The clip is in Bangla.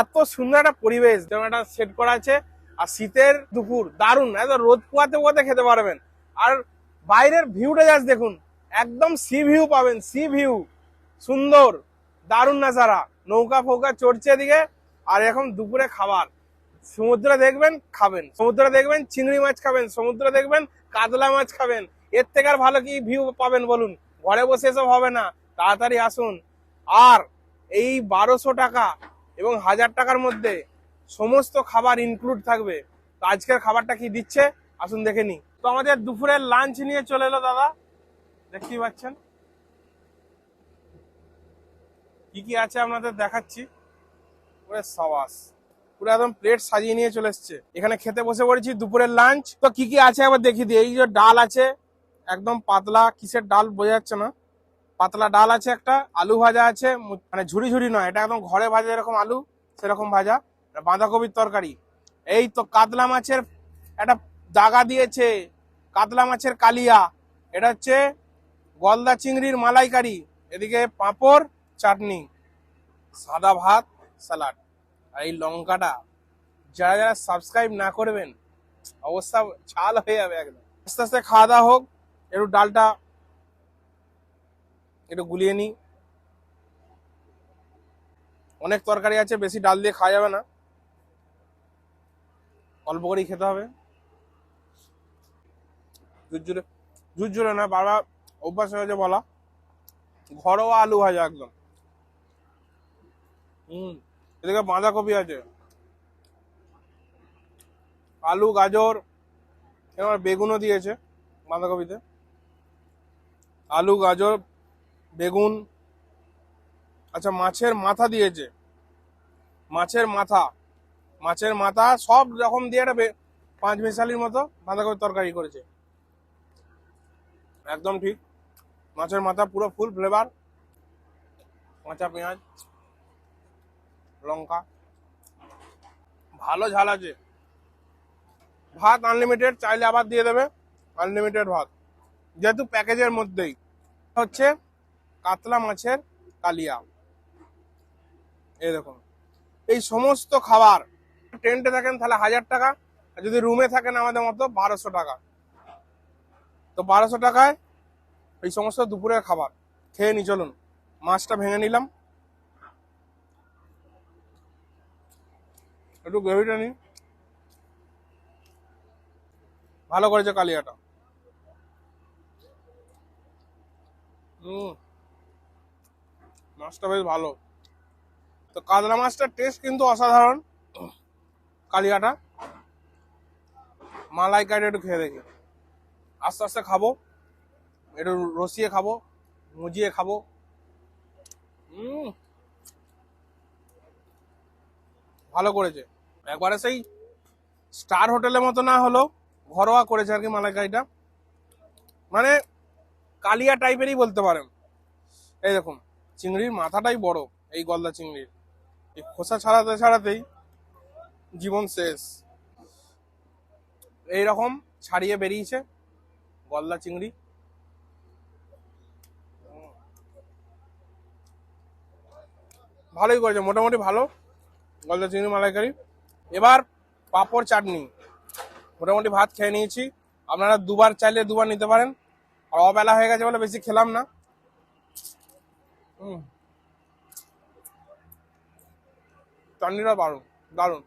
এত সুন্দর একটা পরিবেশ যেমন একটা সেট করা আছে, আর শীতের দুপুর, দারুণ এত রোদ পোয়াতে পোয়াতে খেতে পারবেন। আর বাইরের ভিউটা জাস্ট দেখুন, একদম সি ভিউ পাবেন সি ভিউ সুন্দর, দারুণ নাজারা। নৌকা ফৌকা চড়ছে এদিকে, আর এখন দুপুরে খাবার। সমুদ্রে দেখবেন, খাবেন। সমুদ্রে দেখবেন, চিংড়ি মাছ খাবেন। সমুদ্রে দেখবেন, কাতলা মাছ খাবেন। এর থেকে আর ভালো কি ভিউ পাবেন বলুন? ঘরে বসে এসব হবে না। তাড়াতাড়ি আসুন। আর এই বারোশো টাকা এবং হাজার টাকার মধ্যে সমস্ত খাবার ইনক্লুড থাকবে। তো আজকের খাবারটা কি দিচ্ছে? আসুন দেখে নি তো আমাদের দুপুরের লাঞ্চ নিয়ে চলে এলো দাদা। দেখতেই পাচ্ছেন। কি কি আছে আপনাদের দেখাচ্ছি? পুরো সাবাস। পুরো একদম প্লেট সাজিয়ে নিয়ে চলে এসছে। এখানে খেতে বসে পড়েছি দুপুরের লাঞ্চ তো কি কি আছে আবার দেখিয়ে দিই। এই যে ডাল আছে, একদম পাতলা। কিসের ডাল বোঝা যাচ্ছে না। পাতলা ডাল আছে একটা, আলু ভাজা আছে মানে ঝুড়ি ঝুড়ি নয়, এটা একদম ঘরে ভাজা এরকম আলু, সেরকম ভাজা বাঁধাকপির তরকারি। এই তো কাতলা মাছের একটা দাগা দিয়েছে, কাতলা মাছের কালিয়া, এটা হচ্ছে গলদা চিংড়ির মালাইকারি, এদিকে পাঁপড়, চাটনি, সাদা ভাত স্যালাড আর এই লঙ্কাটা যারা যারা সাবস্ক্রাইব না করবেন, অবস্থা ছাল হয়ে যাবে একদম। আস্তে আস্তে খাওয়া দাওয়া হোক, একটু ডালটা একটু গুলিয়ে নিই। অনেক তরকারি আছে, বেশি ডাল দিয়ে খাওয়া যাবে না। অল্প করেই খেতে হবে। ঝুরঝুরে ঝুরঝুরে না, বারবার অভ্যাস হয়েছে বলা। ঘরোয়া আলু ভাজা একদম। হুম, এদিকে বাঁধাকপি আছে। আলু, গাজর, এবার বেগুনও দিয়েছে বাঁধাকপিতে। আলু, গাজর বেগুন আচ্ছা মাছের মাথা দিয়েছে। মাছের মাথা মাছের মাথা সব রকম দিয়ে একটা পাঁচ মিশালির মতো বাঁধাকপির তরকারি করেছে। একদম ঠিক। মাছের মাথা পুরো ফুল ফ্লেভার কাঁচা পেঁয়াজ, লঙ্কা। ভালো ঝাল আছে। ভাত আনলিমিটেড চাইলে আবার দিয়ে দেবে। আনলিমিটেড ভাত। যেহেতু প্যাকেজের মধ্যেই। হচ্ছে কাতলা মাছের কালিয়া। এই দেখুন। এই সমস্ত খাবার, টেন্টে থাকেন তাহলে হাজার টাকা, আর যদি রুমে থাকেন আমাদের মতো বারোশো টাকা। তো বারোশো টাকায় এই সমস্ত দুপুরের খাবার। খেয়ে নি, চলুন। মাছটা ভেঙে নিলাম। একটু গ্রেভিটা নিই। ভালো করেছে কালিয়াটা। হুম। মাছটা বেশ ভালো। তো কাতলা মাছটার টেস্ট কিন্তু অসাধারণ। কালিয়াটা। মালাই মালাইকারিটা একটু খেয়ে দেখি। আস্তে আস্তে খাব। একটু রসিয়ে খাব। মুজিয়ে খাব। হুম ভালো করেছে। একবারে সেই স্টার হোটেলের মতো না হলেও ঘরোয়া করেছে আর কি মালাইকারিটা। মানে কালিয়া টাইপেরই বলতে পারেন। এই দেখুন। চিংড়ির মাথাটাই বড়, এই গলদা চিংড়ির। এই খোসা ছাড়াতে ছাড়াতেই জীবন শেষ। এই রকম ছাড়িয়ে বেরিয়েছে গলদা চিংড়ি। ভালোই করেছে, মোটামুটি ভালো গলদা চিংড়ি মালাইকারি। এবার পাঁপড় চাটনি। মোটামুটি ভাত খেয়ে নিয়েছি। আপনারা দুবার চাইলে দুবার নিতে পারেন। আর অবেলা হয়ে গেছে বলে বেশি খেলাম না। হুম। চাটনিটা দারুণ দারুণ।